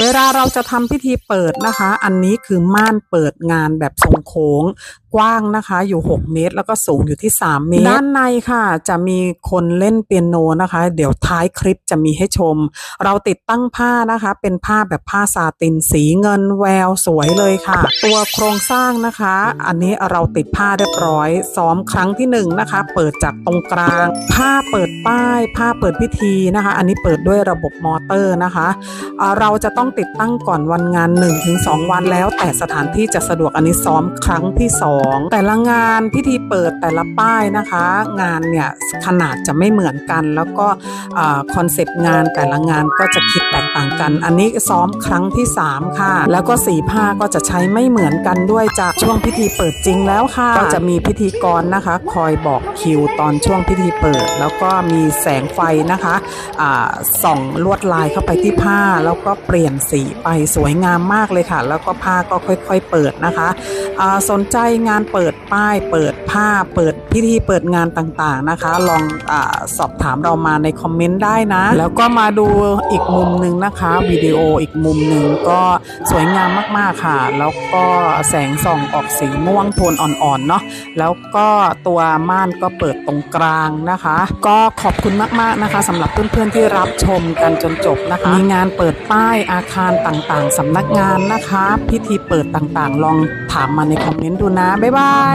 เวลาเราจะทำพิธีเปิดนะคะ อันนี้คือม่านเปิดงานแบบทรงโค้ง กว้างนะคะ อยู่ 6 เมตร แล้วก็สูงอยู่ที่ 3 เมตร ด้านในค่ะ จะมีคนเล่นเปียโนนะคะ เดี๋ยวท้ายคลิปจะมีให้ชม เราติดตั้งผ้านะคะ เป็นผ้าแบบผ้าซาตินสีเงินแววสวยเลยค่ะ ตัวโครงสร้างนะคะ อันนี้เราติดผ้าเรียบร้อย ซ้อมครั้งที่หนึ่งนะคะ เปิดจากตรงกลาง ผ้าเปิดป้าย ผ้าเปิดพิธีนะคะ อันนี้เปิดด้วยระบบมอเตอร์นะคะ เราจะต้องติดตั้งก่อนวันงาน 1-2 วันแล้ว แต่สถานที่จะสะดวกอันนี้ซ้อมครั้งที่ 2แต่ละงานพิธีเปิดแต่ละป้ายนะคะ งานเนี่ยขนาดจะไม่เหมือนกัน แล้วก็คอนเซปต์งานแต่ละงานก็จะคิดแตกต่างกัน อันนี้ซ้อมครั้งที่ 3 ค่ะ แล้วก็สีผ้าก็จะใช้ไม่เหมือนกันด้วยจากช่วงพิธีเปิดจริงแล้วค่ะ ก็จะมีพิธีกรนะคะ คอยบอกคิวตอนช่วงพิธีเปิด แล้วก็มีแสงไฟนะคะส่องลวดลายเข้าไปที่ผ้า แล้วก็เปลี่ยนสีไปสวยงามมากเลยค่ะ แล้วก็ผ้าก็ค่อย ๆ เปิดนะคะสนใจงานการเปิดป้ายเปิดผ้าเปิดพิธีเปิดงานต่างๆนะคะ ลองอสอบถามเรามาในคอมเมนต์ได้นะ แล้วก็มาดูอีกมุมหนึ่งนะคะวิดีโออีกมุมหนึ่งก็สวยงามมากๆค่ะ แล้วก็แสงส่องออกสีม่วงโทนอ่อนๆเนาะแล้วก็ตัวม่านก็เปิดตรงกลางนะคะ ก็ขอบคุณมากๆนะคะสำหรับเพื่อนๆที่รับชมกันจนจบนะคะ มีงานเปิดป้ายอาคารต่างๆสำนักงานนะคะ พิธีเปิดต่างๆ ลอง ถามมาในคอมเมนต์ดูนะ บ๊ายบาย